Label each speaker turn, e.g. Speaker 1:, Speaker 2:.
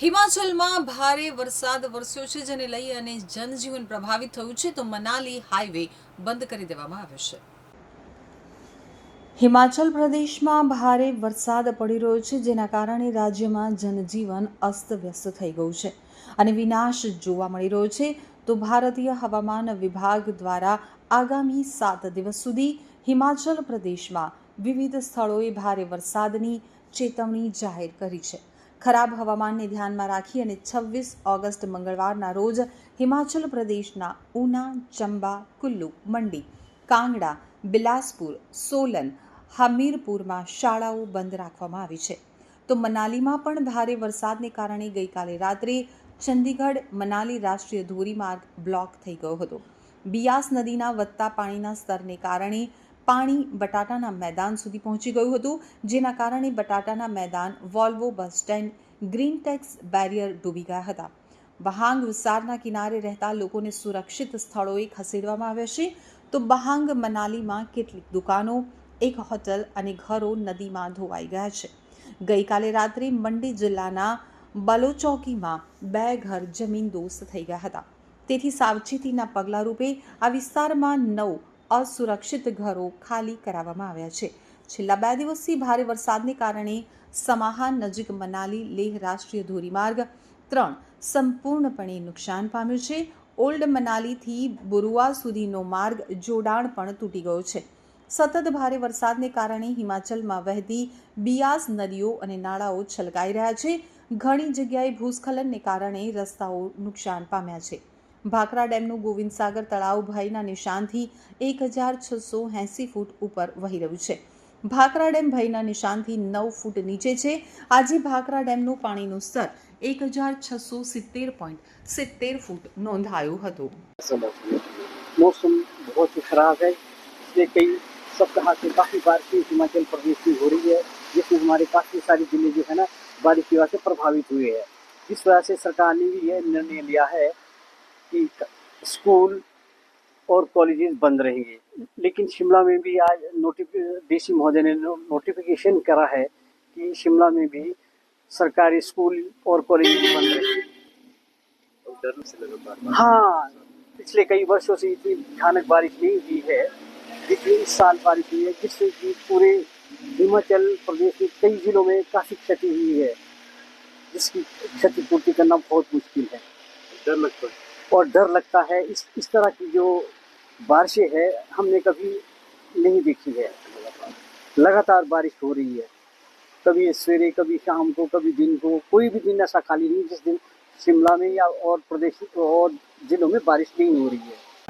Speaker 1: હિમાચલમાં ભારે વરસાદ વરસ્યો છે, જેને લઈ અને જનજીવન પ્રભાવિત થયું છે, તો મનાલી હાઈવે બંધ કરી દેવામાં આવ્યો છે. હિમાચલ પ્રદેશમાં ભારે વરસાદ પડી રહ્યો છે, જેના કારણે રાજ્યમાં જનજીવન અસ્તવ્યસ્ત થઈ ગયું છે અને વિનાશ જોવા મળી રહ્યો છે. તો ભારતીય હવામાન વિભાગ દ્વારા આગામી સાત દિવસ સુધી હિમાચલ પ્રદેશમાં વિવિધ સ્થળોએ ભારે વરસાદની ચેતવણી જાહેર કરી છે. ખરાબ હવામાનને ધ્યાનમાં રાખી અને છવ્વીસ ઓગસ્ટ મંગળવારના રોજ હિમાચલ પ્રદેશના ઉના, ચંબા, કુલ્લુ, મંડી, કાંગડા, બિલાસપુર, સોલન, હમીરપુરમાં શાળાઓ બંધ રાખવામાં આવી છે. તો મનાલીમાં પણ ભારે વરસાદને કારણે ગઈકાલે રાત્રે ચંદીગઢ મનાલી રાષ્ટ્રીય ધોરીમાર્ગ બ્લોક થઈ ગયો હતો. બિયાસ નદીના વધતા પાણીના સ્તરને કારણે પાણી બટાટાના મેદાન સુધી પહોંચી ગયું હતું, જેના કારણે બટાટાના મેદાન Volvo bus stand, green tax barrier ડૂબી ગયા હતા. બહાંગ વિસ્તારના કિનારે રહેતા લોકોને સુરક્ષિત સ્થળોએ ખસેડવામાં આવ્યા છે. તો બહાંગ મનાલીમાં કેટલીક દુકાનો, એક હોટલ અને ઘરો નદીમાં ધોવાઈ ગયા છે. ગઈકાલે રાત્રે મંડી જિલ્લાના બલોચોકીમાં બે ઘર જમીનદોસ્ત થઈ ગયા હતા. તેથી સાવચેતીના પગલાં રૂપે આ વિસ્તારમાં નવ અસુરક્ષિત ઘરો ખાલી કરાવવામાં આવ્યા છે. છેલ્લા બે દિવસથી ભારે વરસાદને કારણે સમાહાન નજીક મનાલી લેહ રાષ્ટ્રીય ધોરીમાર્ગ ત્રણ સંપૂર્ણપણે નુકસાન પામ્યું છે. ઓલ્ડ મનાલીથી બુરુઆ સુધીનો માર્ગ જોડાણ પણ તૂટી ગયો છે. સતત ભારે વરસાદને કારણે હિમાચલમાં વહેતી બિયાસ નદીઓ અને નાળાઓ છલકાઈ રહ્યા છે. ઘણી જગ્યાએ ભૂસ્ખલનને કારણે રસ્તાઓ નુકસાન પામ્યા છે. ભાખરા ડેમનું ગોવિંદસાગર તળાવ ભયના નિશાનથી એક હજાર છસો એંસી ફૂટ ઉપર વહી રહ્યું છે ભાખરા ડેમ ભયના નિશાનથી નવ ફૂટ નીચે છે આજે ભાખરા ડેમનું પાણીનું સ્તર એક હજાર છસો સિત્તેર પોઈન્ટ સિત્તેર ફૂટ નોંધાયું હતું
Speaker 2: समझिए मौसम बहुत ही खराब है इसलिए कई सप्ताह से काफ़ी बारिश हिमाचल प्रदेश में हो रही है जिसमें हमारे काफ़ी सारे जिले जो है ना बारिश की वजह से प्रभावित हुए हैं जिस वजह से सरकार ने भी यह निर्णय लिया है कि स्कूल और कॉलेजेस बंद रहेंगे। लेकिन शिमला में भी आज नोटिफि डीसी महोदय ने नोटिफिकेशन करा है कि शिमला में भी सरकारी स्कूल और कॉलेज बंद रहेंगे। हाँ पिछले कई वर्षों से इतनी भयानक बारिश नहीं हुई है। जितनी इस साल बारिश हुई है, जिससे कि पूरे हिमाचल प्रदेश के कई जिलों में काफ़ी क्षति हुई है, जिसकी क्षतिपूर्ति करना बहुत मुश्किल है।
Speaker 3: डर लगता है।
Speaker 2: और डर लगता है। इस इस तरह की जो बारिशें है, हमने कभी नहीं देखी है। लगातार बारिश हो रही है। कभी सवेरे, कभी शाम को, कभी दिन को, कोई भी दिन ऐसा खाली नहीं, जिस दिन शिमला में या और प्रदेश, और जिलों में बारिश नहीं हो रही है।